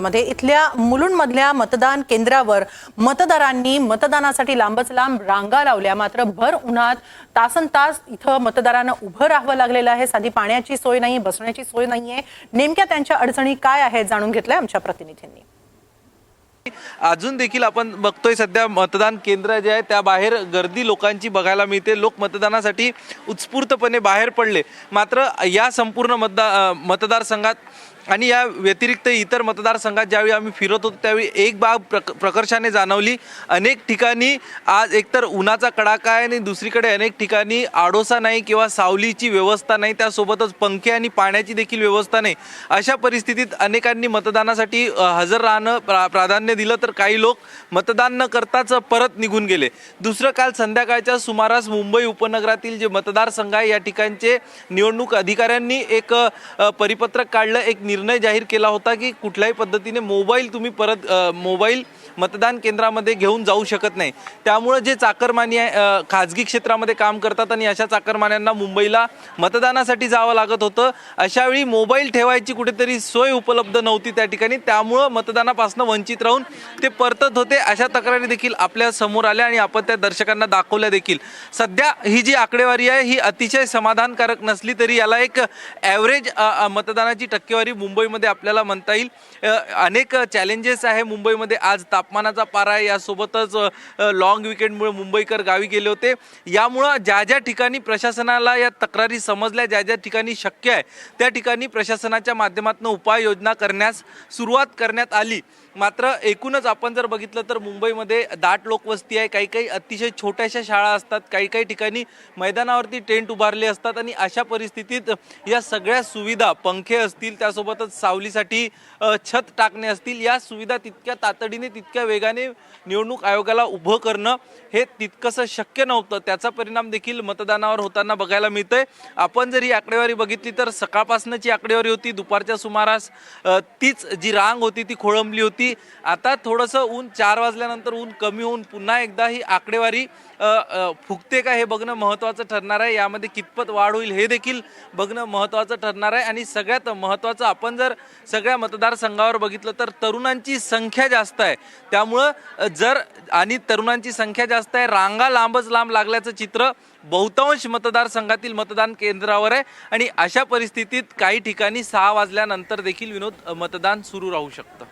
मध्ये इथल्या मुलुंडमधल्या मतदान केंद्रावर मतदारांनी मतदानासाठी लांबच लांब रांगा लावल्या. मात्र भर उन्हात तासन तास इथं मतदारांना उभं राहावं लागलेलं आहे. साधी पाण्याची सोय नाही बसण्याची सोय नाहीये. नेमक्या त्यांच्या अडचणी काय आहेत जाणून घेतल्या आमच्या प्रतिनिधींनी. अजून देखील आपण बघतोय सध्या मतदान केंद्र जे आहे त्या बाहेर गर्दी लोकांची बघायला मिळते. लोक मतदानासाठी उत्स्फूर्तपणे बाहेर पडले. मात्र या संपूर्ण मतदा मतदारसंघात आणि या व्यतिरिक्त इतर मतदारसंघात ज्यावेळी आम्ही फिरत होतो त्यावेळी एक बाब प्रक प्रकर्षाने जाणवली. अनेक ठिकाणी आज एकतर उन्हाचा कडाका आहे आणि दुसरीकडे अनेक ठिकाणी आडोसा नाही किंवा सावलीची व्यवस्था नाही. त्यासोबतच पंखे आणि पाण्याची देखील व्यवस्था नाही. अशा परिस्थितीत अनेकांनी मतदानासाठी हजर राहणं प्रा प्राधान्य दिलं तर काही लोक मतदान न करताच परत निघून गेले. दुसरं काल संध्याकाळच्या सुमारास मुंबई उपनगरातील जे मतदारसंघ आहे या ठिकाणचे निवडणूक अधिकाऱ्यांनी एक परिपत्रक काढलं. एक निर्णय जाहीर केला होता की कुठल्याही पद्धतीने मोबाईल तुम्ही परत मोबाईल मतदान केंद्रामध्ये घेऊन जाऊ शकत नाही. त्यामुळं जे चाकरमानी आहे खाजगी क्षेत्रामध्ये काम करतात आणि अशा चाकरमान्यांना मुंबईला मतदानासाठी जावं लागत होतं. अशावेळी मोबाईल ठेवायची कुठेतरी सोय उपलब्ध नव्हती त्या ठिकाणी. त्यामुळं मतदानापासून वंचित राहून ते परतत होते. अशा तक्रारी देखील आपल्यासमोर आल्या आणि आपण त्या दर्शकांना दाखवल्या देखील. सध्या ही जी आकडेवारी आहे ही अतिशय समाधानकारक नसली तरी याला एक ॲव्हरेज मतदानाची टक्केवारी मुंबईमध्ये आपल्याला म्हणता येईल. अनेक चॅलेंजेस आहे मुंबईमध्ये. आज ताप तापमानाचा पारा यासोबतच लॉंग विकेंडमुळे मुंबईकर गावी गेले होते. यामुळं ज्या ज्या ठिकाणी प्रशासनाला या तक्रारी समजल्या ज्या ज्या ठिकाणी शक्य आहे त्या ठिकाणी प्रशासनाच्या माध्यमातून उपाययोजना करण्यास सुरुवात करण्यात आली. मात्र एकूणच आपण जर बघितलं तर मुंबईमध्ये दाट लोकवस्ती आहे. काही काही अतिशय छोट्याशा शाळा असतात. काही काही ठिकाणी मैदानावरती टेंट उभारले असतात आणि अशा परिस्थितीत या सगळ्या सुविधा पंखे असतील त्यासोबतच सावलीसाठी छत टाकणे असतील या सुविधा तितक्या तातडीने तितक्या इतक्या वेगाने निवडणूक आयोगाला उभं करणं हे तितकंसं शक्य नव्हतं. त्याचा परिणाम देखील मतदानावर होताना बघायला मिळतंय. आपण जर ही आकडेवारी बघितली तर सकाळपासूनची आकडेवारी होती दुपारच्या सुमारास तीच जी रांग होती ती खोळंबली होती. आता थोडंसं ऊन चार वाजल्यानंतर ऊन कमी होऊन पुन्हा एकदा ही आकडेवारी फुगते का हे बघणं महत्त्वाचं ठरणार आहे. यामध्ये कितपत वाढ होईल हे देखील बघणं महत्त्वाचं ठरणार आहे. आणि सगळ्यात महत्त्वाचं आपण जर सगळ्या मतदारसंघावर बघितलं तर तरुणांची संख्या जास्त आहे. त्यामुळं जर आणि तरुणांची संख्या जास्त आहे रांगा लांबच लांब लागल्याचं चित्र बहुतांश मतदारसंघातील मतदान केंद्रावर आहे. आणि अशा परिस्थितीत काही ठिकाणी सहा वाजल्यानंतर देखील विनोद मतदान सुरू राहू शकतं.